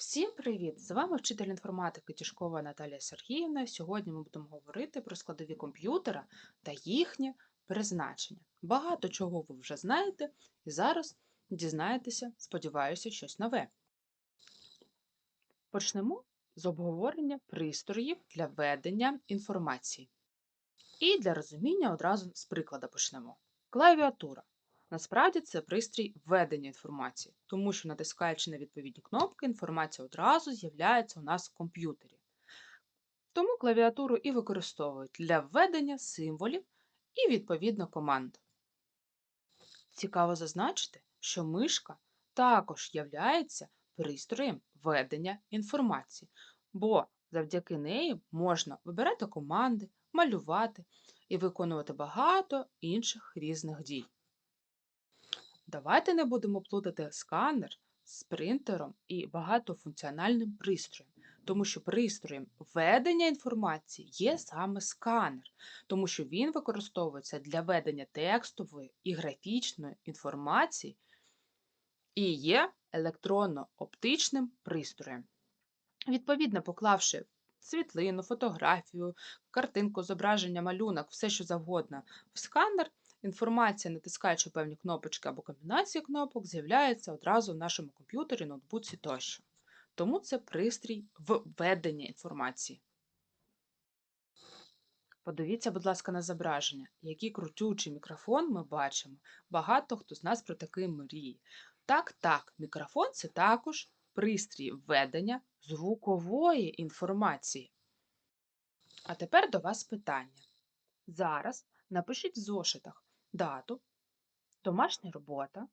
Всім привіт! З вами вчитель інформатики Тішкова Наталія Сергіївна. Сьогодні ми будемо говорити про складові комп'ютера та їхнє призначення. Багато чого ви вже знаєте, і зараз дізнаєтеся, сподіваюся, щось нове. Почнемо з обговорення пристроїв для ведення інформації. І для розуміння одразу з прикладу почнемо. Клавіатура. Насправді це пристрій введення інформації, тому що натискаючи на відповідні кнопки, інформація одразу з'являється у нас в комп'ютері. Тому клавіатуру і використовують для введення символів і відповідно команд. Цікаво зазначити, що мишка також являється пристроєм ведення інформації, бо завдяки неї можна вибирати команди, малювати і виконувати багато інших різних дій. Давайте не будемо плутати сканер з принтером і багатофункціональним пристроєм, тому що пристроєм ведення інформації є саме сканер, тому що він використовується для ведення текстової і графічної інформації і є електронно-оптичним пристроєм. Відповідно, поклавши світлину, фотографію, картинку, зображення, малюнок, все що завгодно в сканер, інформація, натискаючи певні кнопочки або комбінації кнопок, з'являється одразу в нашому комп'ютері, ноутбуці тощо. Тому це пристрій введення інформації. Подивіться, будь ласка, на зображення, який крутючий мікрофон ми бачимо. Багато хто з нас про такий мріє. Так, так, мікрофон це також пристрій введення звукової інформації. А тепер до вас питання. Зараз напишіть в зошитах дату, домашня робота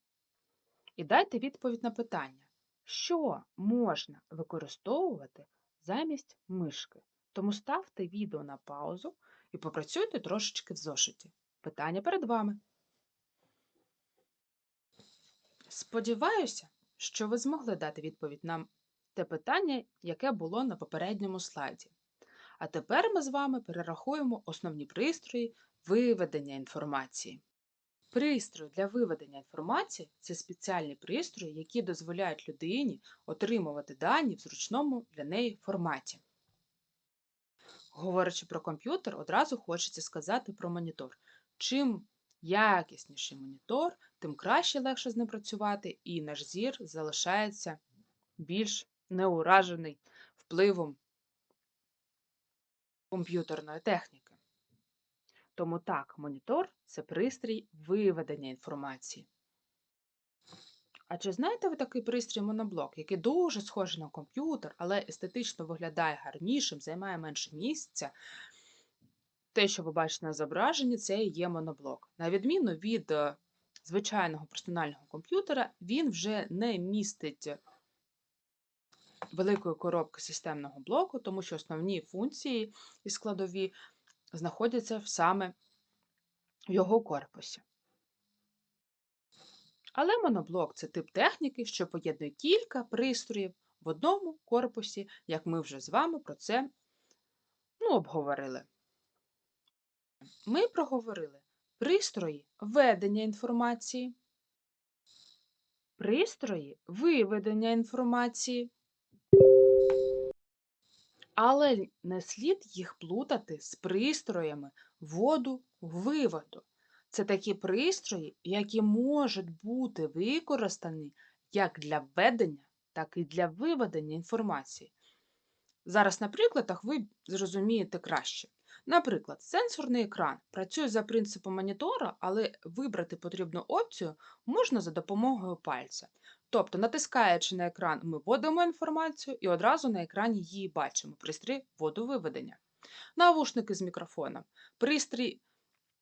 і дайте відповідь на питання, що можна використовувати замість мишки. Тому ставте відео на паузу і попрацюйте трошечки в зошиті. Питання перед вами. Сподіваюся, що ви змогли дати відповідь на те питання, яке було на попередньому слайді. А тепер ми з вами перерахуємо основні пристрої виведення інформації. Пристрої для виведення інформації це спеціальні пристрої, які дозволяють людині отримувати дані в зручному для неї форматі. Говорячи про комп'ютер, одразу хочеться сказати про монітор. Чим якісніший монітор, тим краще легше з ним працювати, і наш зір залишається більш неуражений впливом комп'ютерної техніки. Тому так, монітор це пристрій виведення інформації. А чи знаєте ви такий пристрій моноблок, який дуже схожий на комп'ютер, але естетично виглядає гарнішим, займає менше місця? Те, що ви бачите на зображенні, це і є моноблок. На відміну від е, звичайного персонального комп'ютера, він вже не містить великої коробки системного блоку, тому що основні функції і складові знаходяться саме в його корпусі. Але моноблок це тип техніки, що поєднує кілька пристроїв в одному корпусі, як ми вже з вами про це ну, обговорили. Ми проговорили пристрої ведення інформації, пристрої виведення інформації, але не слід їх плутати з пристроями воду-виводу. Це такі пристрої, які можуть бути використані як для введення, так і для виведення інформації. Зараз на прикладах ви зрозумієте краще. Наприклад, сенсорний екран працює за принципом монітора, але вибрати потрібну опцію можна за допомогою пальця. Тобто, натискаючи на екран, ми вводимо інформацію і одразу на екрані її бачимо пристрій водовиведення. Навушники з мікрофоном. Пристрій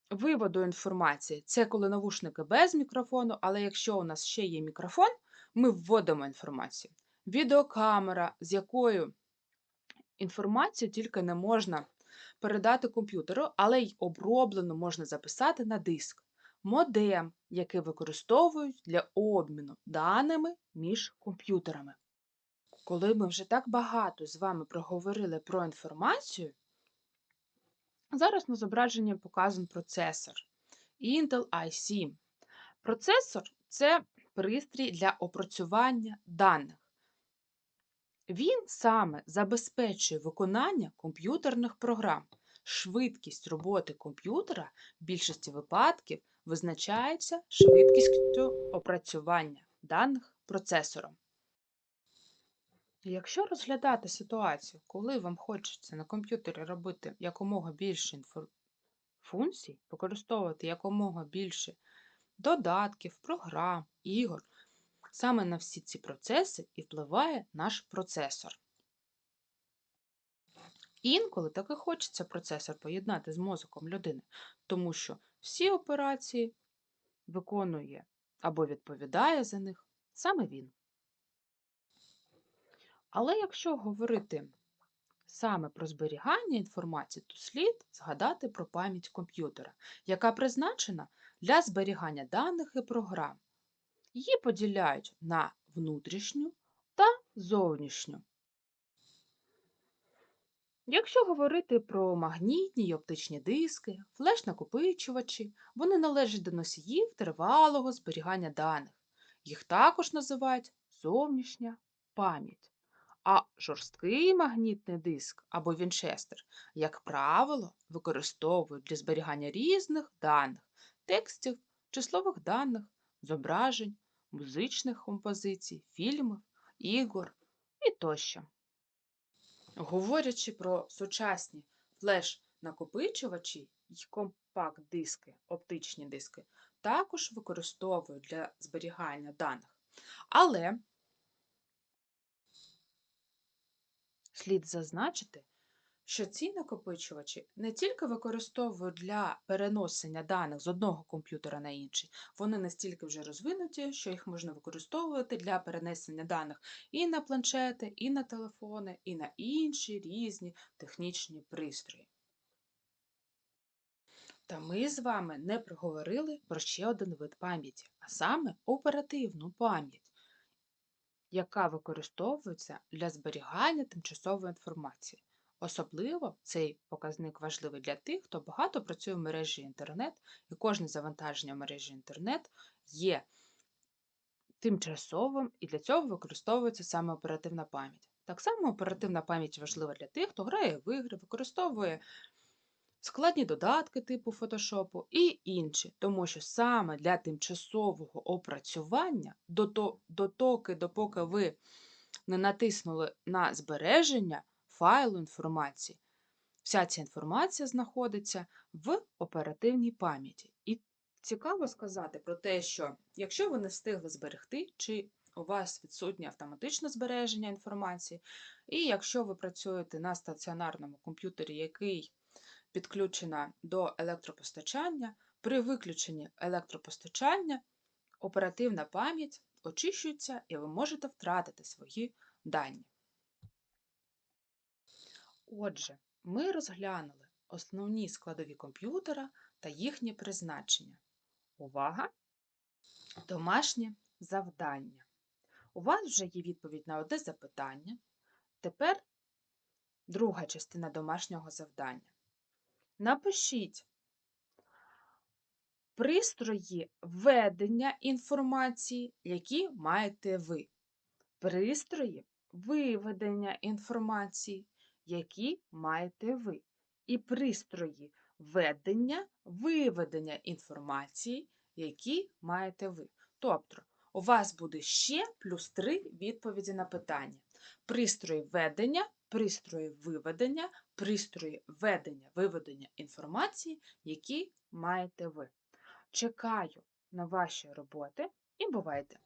виводу інформації це коли навушники без мікрофону, але якщо у нас ще є мікрофон, ми вводимо інформацію. Відеокамера, з якою інформацію тільки не можна передати комп'ютеру, але й оброблену можна записати на диск. Модем, який використовують для обміну даними між комп'ютерами. Коли ми вже так багато з вами проговорили про інформацію, зараз на зображенні показан процесор Intel i7. Процесор це пристрій для опрацювання даних. Він саме забезпечує виконання комп'ютерних програм. Швидкість роботи комп'ютера в більшості випадків визначається швидкістю опрацювання даних процесором. Якщо розглядати ситуацію, коли вам хочеться на комп'ютері робити якомога більше функцій, використовувати якомога більше додатків, програм, ігор, саме на всі ці процеси і впливає наш процесор. Інколи так і хочеться процесор поєднати з мозоком людини, тому що всі операції виконує або відповідає за них саме він. Але якщо говорити саме про зберігання інформації, то слід згадати про пам'ять комп'ютера, яка призначена для зберігання даних і програм. Її поділяють на внутрішню та зовнішню. Якщо говорити про магнітні й оптичні диски, флеш-накопичувачі, вони належать до носіїв тривалого зберігання даних. Їх також називають зовнішня пам'ять. А жорсткий магнітний диск або вінчестер, як правило, використовують для зберігання різних даних, текстів, числових даних, зображень, музичних композицій, фільмів, ігор і тощо. Говорячи про сучасні флеш-накопичувачі й компакт-диски, оптичні диски, також використовують для зберігання даних. Але слід зазначити, що ці накопичувачі не тільки використовують для переносення даних з одного комп'ютера на інший, вони настільки вже розвинуті, що їх можна використовувати для перенесення даних і на планшети, і на телефони, і на інші різні технічні пристрої. Та ми з вами не проговорили про ще один вид пам'яті, а саме оперативну пам'ять, яка використовується для зберігання тимчасової інформації. Особливо цей показник важливий для тих, хто багато працює в мережі інтернет, і кожне завантаження в мережі інтернет є тимчасовим, і для цього використовується саме оперативна пам'ять. Так само оперативна пам'ять важлива для тих, хто грає в ігри, використовує складні додатки типу фотошопу і інші, тому що саме для тимчасового опрацювання, дотоки, допоки ви не натиснули на збереження файлу інформації, вся ця інформація знаходиться в оперативній пам'яті. І цікаво сказати про те, що якщо ви не встигли зберегти, чи у вас відсутнє автоматичне збереження інформації, і якщо ви працюєте на стаціонарному комп'ютері, який підключена до електропостачання, при виключенні електропостачання оперативна пам'ять очищується і ви можете втратити свої дані. Отже, ми розглянули основні складові комп'ютера та їхнє призначення. Увага! Домашнє завдання. У вас вже є відповідь на одне запитання. Тепер друга частина домашнього завдання. Напишіть пристрої ведення інформації, які маєте ви. Пристрої виведення інформації, які маєте ви. І пристрої ведення, виведення інформації, які маєте ви. Тобто, у вас буде ще плюс три відповіді на питання. Пристрої ведення, пристрої виведення, пристрої ведення, виведення інформації, які маєте ви. Чекаю на ваші роботи і бувайте!